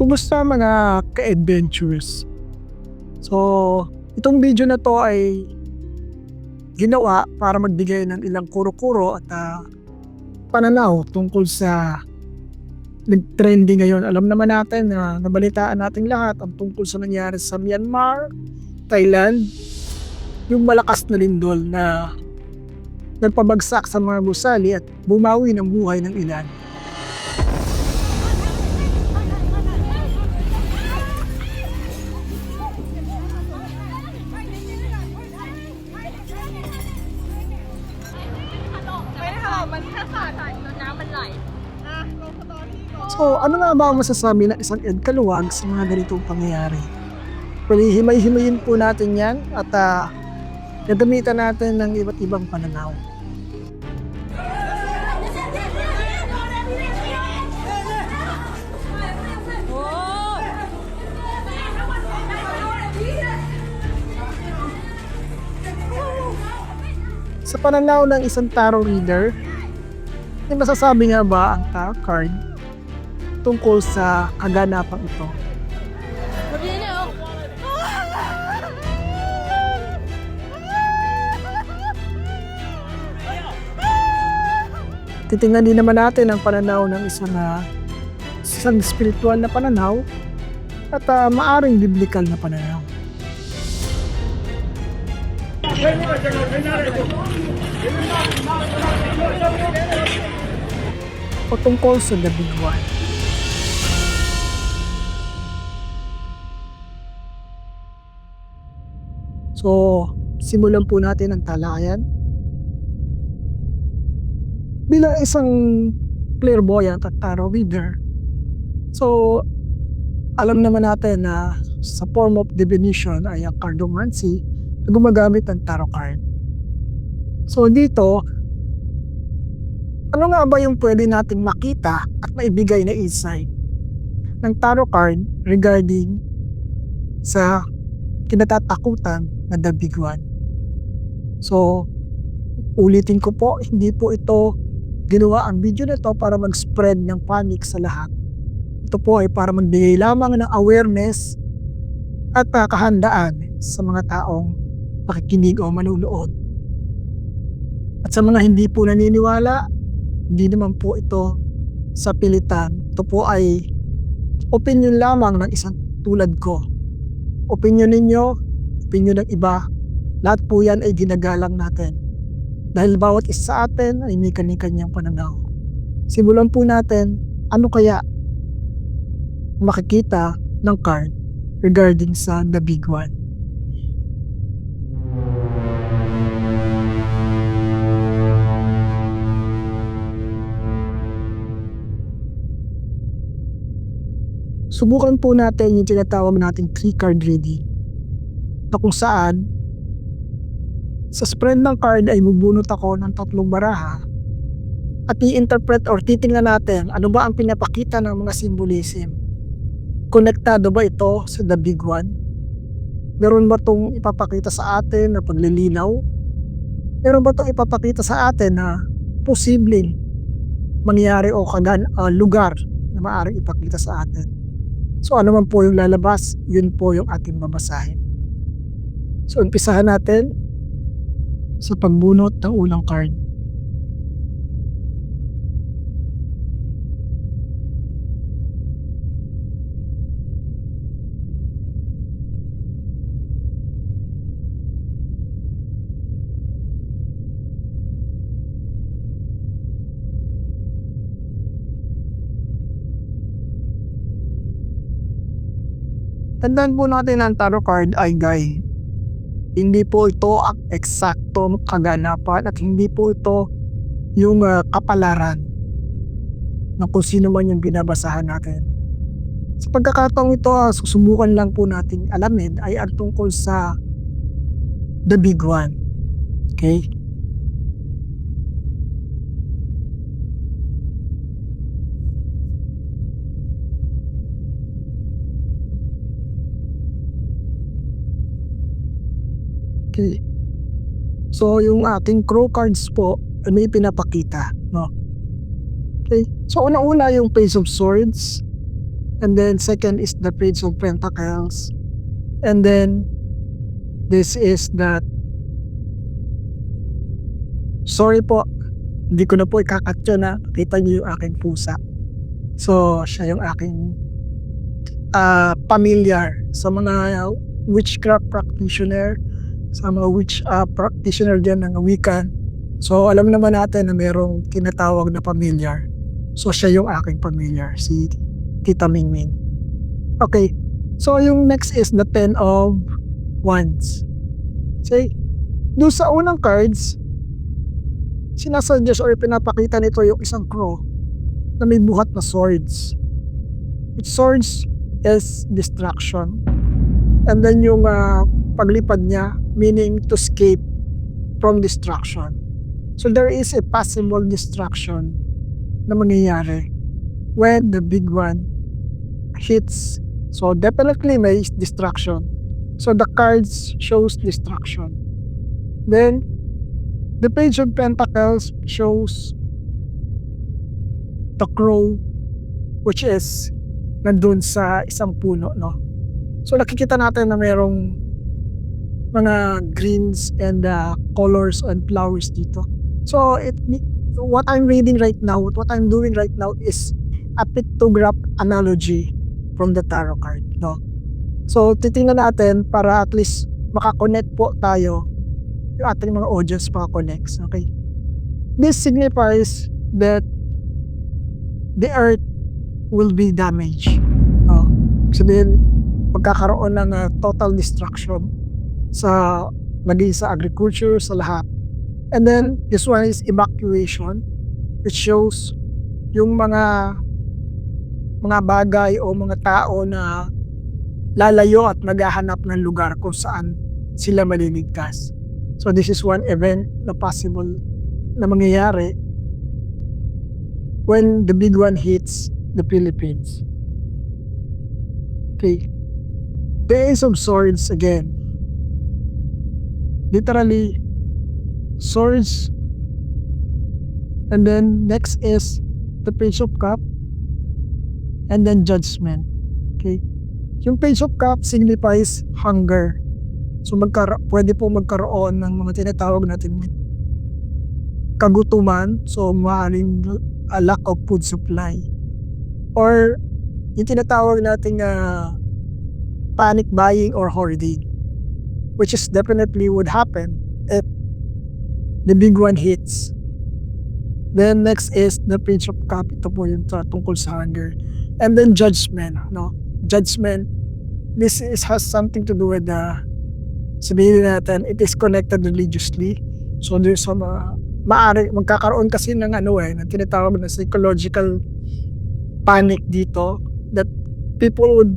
Kumusta mga ka-adventures? So, itong video na to ay ginawa para magbigay ng ilang kuro-kuro at ah, pananaw tungkol sa nag-trending ngayon. Alam naman natin na nabalitaan natin lahat ang tungkol sa nangyari sa Myanmar, Thailand, yung malakas na lindol na nagpabagsak sa mga gusali at bumawi ng buhay ng ilan. So, ano nga ba ang masasabi ng isang Ed Kaluwag sa mga ganitong pangyayari? Pwede himay-himayin po natin yan at uh, gagamitan natin ng iba't ibang pananaw. Sa pananaw ng isang tarot reader, may masasabi nga ba ang tarot card tungkol sa kaganapang ito. Titingnan din naman natin ang pananaw ng isa na isang spiritual na pananaw at uh, maaring biblikal na pananaw. O tungkol sa labinuan. So, simulan po natin ang talakayan. Bilang isang clairvoyant at tarot reader, so alam naman natin na sa form of divination ay ang cardomancy na gumagamit ng tarot card. So dito, ano nga ba yung pwede nating makita at maibigay na insight ng tarot card regarding sa kinatatakutan na one? So, ulitin ko po, hindi po ito ginawa ang video na to para mag-spread ng panic sa lahat. Ito po ay para magbigay lamang ng awareness at uh, kahandaan sa mga taong makikinig o manunood. At sa mga hindi po naniniwala, hindi naman po ito sa pilitan. Ito po ay opinion lamang ng isang tulad ko. Opinion ninyo, opinion ng iba, lahat po yan ay ginagalang natin. Dahil bawat isa sa atin ay may kanyang pananaw. Simulan po natin, ano kaya makikita ng card regarding sa The Big One. Subukan po natin yung tinatawag nating three card reading na kung saan sa spread ng card ay bubunot ako ng tatlong baraha at i-interpret or titingnan natin ano ba ang pinapakita ng mga symbolism. Konektado ba ito sa the big one? Meron ba itong ipapakita sa atin na paglilinaw? Meron ba itong ipapakita sa atin na posibleng mangyari o kagan, uh, lugar na maaaring ipakita sa atin? So ano man po yung lalabas, yun po yung ating babasahin. So umpisahan natin sa pagbunot ng unang card. Tandaan po natin ang tarot card ay guide hindi po ito ang eksakto kaganapan at hindi po ito yung uh, kapalaran ng kung sino man yung binabasahan natin. Sa pagkakataong ito, uh, susubukan lang po natin alamin ay ang tungkol sa the big one. Okay? Okay. So, yung ating crow cards po, ay may pinapakita, no? Okay. So, una-una yung Page of Swords, And then second is the Page of Pentacles. And then this is that Sorry po, hindi ko na po ikakatyo na kita niyo yung aking pusa. So, siya yung aking ah familiar sa mga witchcraft practitioner, sa mga witch ah, practitioner dyan ng Wiccan. So, alam naman natin na merong tinatawag na familiar. So, siya yung aking familiar, si Tita Mingming. Okay, so yung next is the Ten of Wands. Say, doon sa unang cards, sinasuggest or pinapakita nito yung isang crow na may buhat na swords. With swords is distraction. And then yung ah, paglipad niya, meaning to escape from distraction. So there is a possible distraction na mangyayari when the big one hits. So definitely may distraction. So the cards shows distraction. Then the page of pentacles shows the crow which is nandun sa isang puno, no? So nakikita natin na merong mga greens and uh, colors and flowers dito. So it what I'm reading right now, what I'm doing right now is a pictograph analogy from the tarot card, no? So titingnan natin para at least makakonect po tayo yung ating mga audience makakonect, okay? This signifies that the earth will be damaged. Oh, sabihin, magkakaroon ng uh, total destruction sa maging sa agriculture, sa lahat. And then, this one is evacuation. It shows yung mga mga bagay o mga tao na lalayo at maghahanap ng lugar kung saan sila maliligtas. So this is one event na possible na mangyayari when the big one hits the Philippines. Okay. Ace of Swords again. Literally, swords. And then next is the Page of Cup. And then Judgment. Okay. Yung Page of Cup signifies hunger. So magkara pwede po magkaroon ng mga tinatawag natin kagutuman. So maaaring a lack of food supply. Or yung tinatawag nating uh, panic buying or hoarding. Which is definitely would happen if the big one hits. Then next is the page of cup. Ito po yung tungkol sa hunger. And then judgment. No? Judgment. This is has something to do with the sabihin natin, it is connected religiously. So there's some uh, maari magkakaroon kasi ng ano eh, na tinatawag na psychological panic dito that people would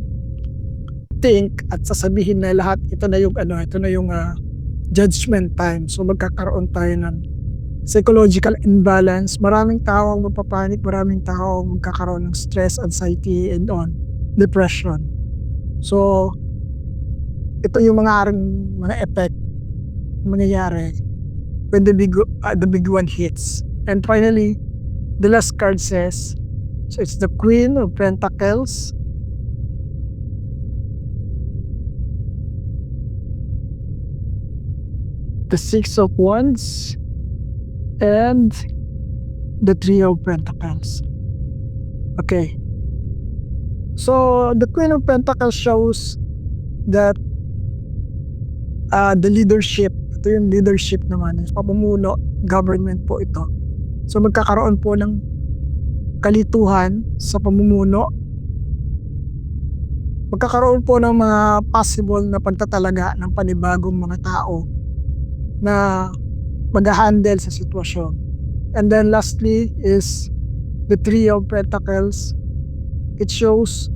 think at sasabihin na lahat ito na yung ano, ito na yung uh, judgment time. So magkakaroon tayo ng psychological imbalance. Maraming tao ang mapapanik, maraming tao ang magkakaroon ng stress, anxiety, and on, depression. So, ito yung mga aring mga effect mangyayari when the big, uh, the big one hits. And finally, the last card says, so it's the Queen of Pentacles, the Six of Wands, and the Trio of Pentacles. Okay. So, the Queen of Pentacles shows that uh, the leadership, ito yung leadership naman, pamumuno, government po ito. So, magkakaroon po ng kalituhan sa pamumuno. Magkakaroon po ng mga possible na pagtatalaga ng panibagong mga tao na mag-handle sa sitwasyon. And then lastly is the Three of Pentacles. It shows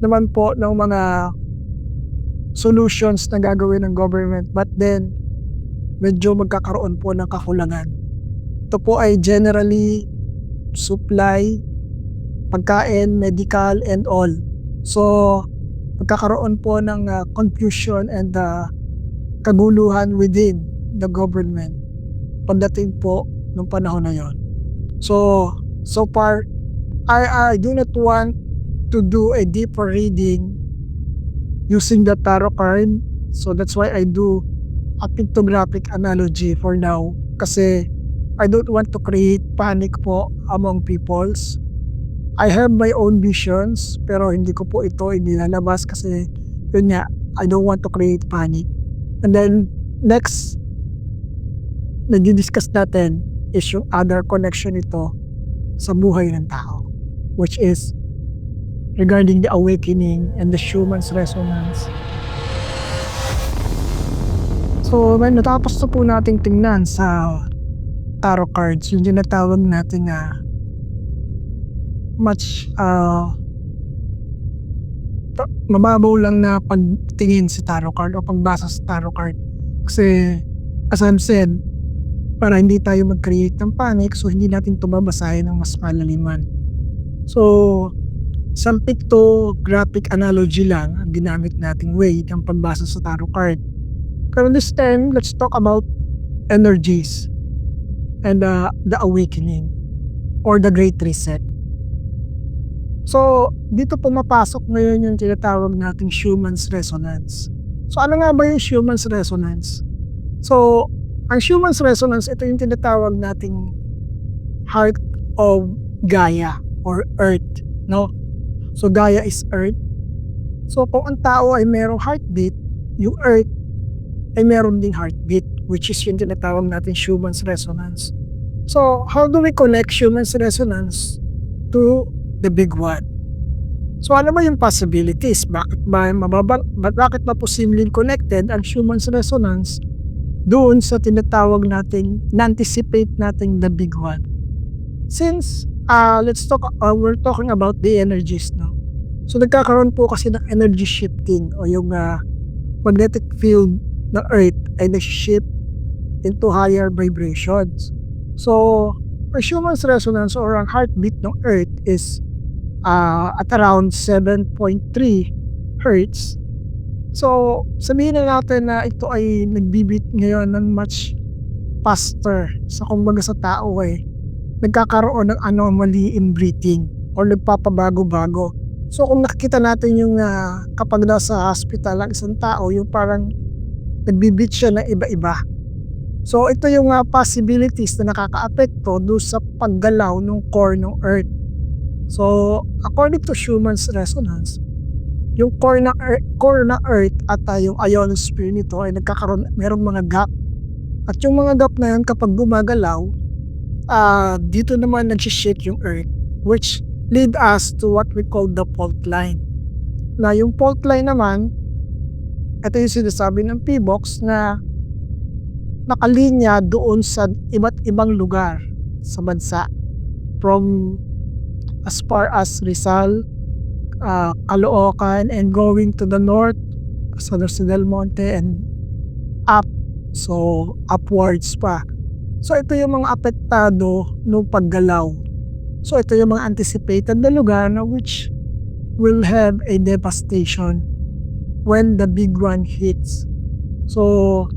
naman po ng mga solutions na gagawin ng government but then medyo magkakaroon po ng kakulangan. Ito po ay generally supply, pagkain, medical, and all. So, magkakaroon po ng uh, confusion and uh, kaguluhan within the government pagdating po ng panahon na yon. So, so far, I, I do not want to do a deeper reading using the tarot card. So that's why I do a pictographic analogy for now. Kasi I don't want to create panic po among peoples. I have my own visions pero hindi ko po ito inilalabas kasi yun nga, I don't want to create panic. And then next na discuss natin is yung other connection nito sa buhay ng tao which is regarding the awakening and the Schumann's resonance. So, may natapos na po nating tingnan sa tarot cards, yung tinatawag natin na much uh, mababaw lang na pagtingin sa tarot card o pagbasa sa tarot card. Kasi, as I've said, para hindi tayo mag-create ng panic, so hindi natin ito babasahin ng mas malaliman. So, isang pictographic analogy lang ang ginamit nating way ng pagbasa sa tarot card. Pero this time, let's talk about energies and uh, the awakening or the great reset. So, dito pumapasok ngayon yung tinatawag nating Schumann's resonance. So, ano nga ba yung Schumann's resonance? So, ang Schumann's resonance, ito yung tinatawag nating heart of Gaia or Earth, no? So, Gaia is Earth. So, kung ang tao ay merong heartbeat, yung Earth ay meron ding heartbeat, which is yung tinatawag natin Schumann's resonance. So, how do we connect Schumann's resonance to the big one? So, ano ba yung possibilities? Bakit ba, mababa, ba- bakit ba posibleng connected ang Schumann's resonance doon sa tinatawag nating, na-anticipate nating the big one? Since, uh, let's talk, uh, we're talking about the energies, no? So, nagkakaroon po kasi ng energy shifting o yung uh, magnetic field ng Earth ay nag-shift into higher vibrations. So, our Schumann's resonance or ang heartbeat ng Earth is uh, at around 7.3 Hertz. So, sabihin na natin na ito ay nagbibit ngayon ng much faster sa kumbaga sa tao ay nagkakaroon ng anomaly in breathing or nagpapabago-bago. So, kung nakikita natin yung uh, kapag nasa hospital ang isang tao, yung parang nagbibit siya ng iba-iba. So ito yung uh, possibilities na nakakaapekto do sa paggalaw ng core ng Earth. So according to Schumann's resonance, yung core na Earth, core na Earth at uh, yung ionosphere nito ay nagkakaroon merong mga gap. At yung mga gap na yun kapag gumagalaw, uh, dito naman nag-shake yung Earth which lead us to what we call the fault line. Na yung fault line naman, ito yung sinasabi ng P-Box na nakalinya doon sa iba't ibang lugar sa bansa. From as far as Rizal, uh, Caloocan, and going to the north, sa San Del Monte, and up. So, upwards pa. So, ito yung mga apektado ng paggalaw. So, ito yung mga anticipated na lugar na which will have a devastation when the big one hits. So,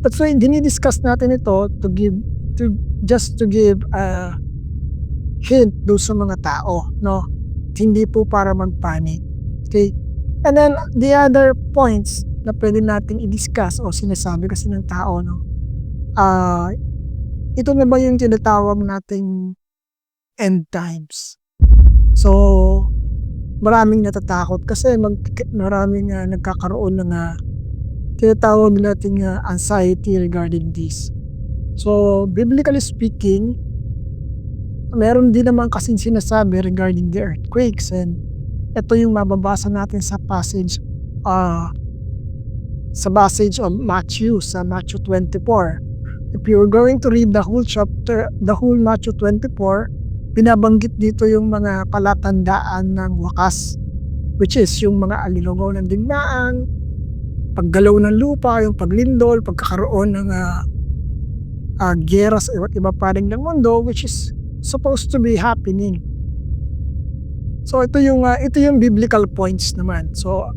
that's why dinidiscuss natin ito to give, to, just to give a hint do sa mga tao, no? Hindi po para magpanic. Okay? And then, the other points na pwede nating i-discuss o sinasabi kasi ng tao, no? Ah, ito na ba yung tinatawag nating end times? So, maraming natatakot kasi mag, maraming uh, nagkakaroon ng uh, tinatawag nating uh, anxiety regarding this. So, biblically speaking, meron din naman kasing sinasabi regarding the earthquakes and ito yung mababasa natin sa passage uh, sa passage of Matthew sa Matthew 24. If you're going to read the whole chapter, the whole Matthew 24, binabanggit dito yung mga palatandaan ng wakas which is yung mga alilungaw ng digmaan, paggalaw ng lupa, yung paglindol, pagkakaroon ng uh, uh, gera sa iba't iba paring ng mundo which is supposed to be happening. So ito yung uh, ito yung biblical points naman. So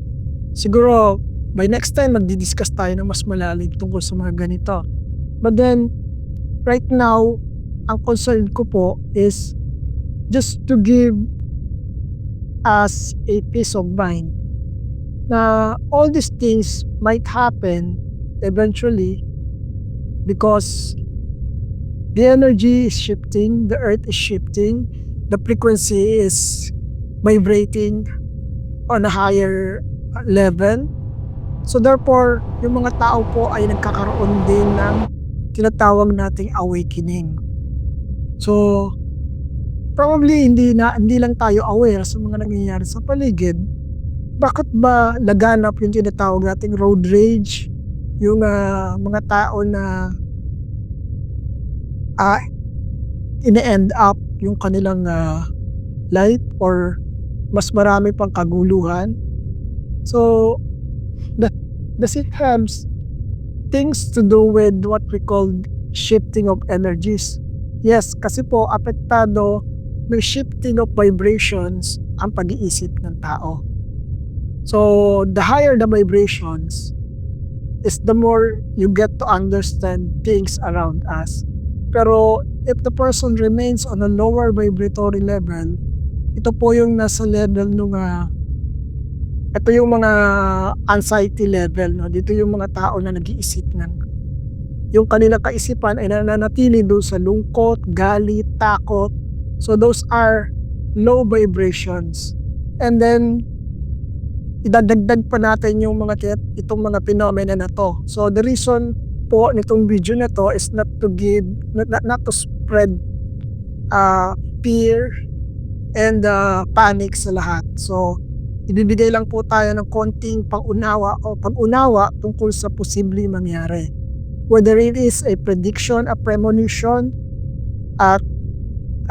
siguro by next time magdi-discuss tayo ng mas malalim tungkol sa mga ganito. But then right now ang concern ko po is just to give us a peace of mind na all these things might happen eventually because the energy is shifting, the earth is shifting, the frequency is vibrating on a higher level. So therefore, yung mga tao po ay nagkakaroon din ng tinatawag nating awakening. So, probably hindi na hindi lang tayo aware sa mga nangyayari sa paligid. Bakit ba laganap yung tinatawag nating road rage? Yung ah, mga tao na ah, ine-end up yung kanilang ah, life or mas marami pang kaguluhan. So, that, does it things to do with what we call shifting of energies? Yes, kasi po apektado ng shifting of vibrations ang pag-iisip ng tao. So, the higher the vibrations is the more you get to understand things around us. Pero if the person remains on a lower vibratory level, ito po yung nasa level nung ah, ito yung mga anxiety level, no? Dito yung mga tao na nag-iisip ng yung kanilang kaisipan ay nananatili doon sa lungkot, galit, takot. So those are low vibrations. And then idadagdag pa natin yung mga tit- itong mga phenomena na to. So the reason po nitong video na to is not to give not, not, to spread uh, fear and uh, panic sa lahat. So ibibigay lang po tayo ng konting pangunawa o pag-unawa tungkol sa posibleng mangyari. Whether it is a prediction, a premonition, at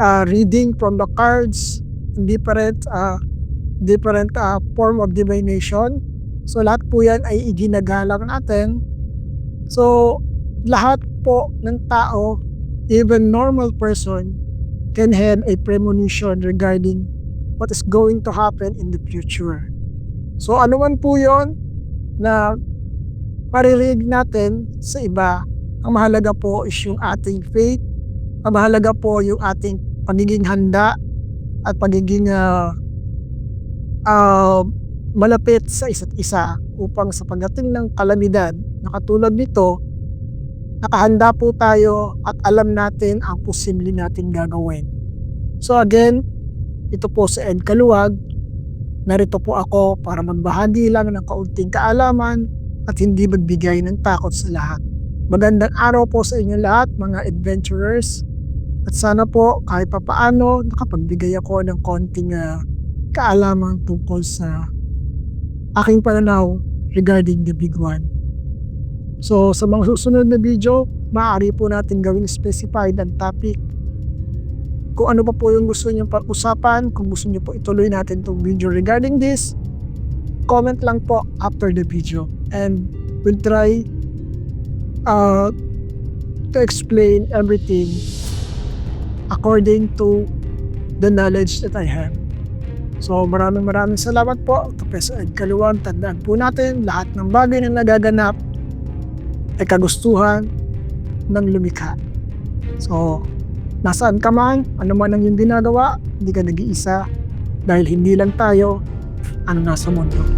uh, reading from the cards, different uh, different uh, form of divination. So lahat po yan ay iginagalang natin. So lahat po ng tao, even normal person, can have a premonition regarding what is going to happen in the future. So ano man po yon na maririnig natin sa iba, ang mahalaga po is yung ating faith, ang mahalaga po yung ating pagiging handa at pagiging ah, ah, malapit sa isa't isa upang sa pagdating ng kalamidad na katulad nito, nakahanda po tayo at alam natin ang posible natin gagawin. So again, ito po sa Ed Kaluwag. Narito po ako para magbahagi lang ng kaunting kaalaman at hindi magbigay ng takot sa lahat. Magandang araw po sa inyo lahat mga adventurers. At sana po kahit papaano nakapagbigay ako ng konting ah, kaalaman tungkol sa aking pananaw regarding the big one. So sa mga susunod na video, maaari po natin gawing specified ang topic kung ano pa po yung gusto nyo pag-usapan, kung gusto nyo po ituloy natin itong video regarding this, comment lang po after the video. And we'll try uh, to explain everything according to the knowledge that I have. So maraming maraming salamat po. Professor Ed Kaluwag, tandaan po natin lahat ng bagay na nagaganap ay kagustuhan ng lumikha. So, nasaan ka man, ano man ang iyong ginagawa, hindi ka nag-iisa dahil hindi lang tayo ang nasa mundo.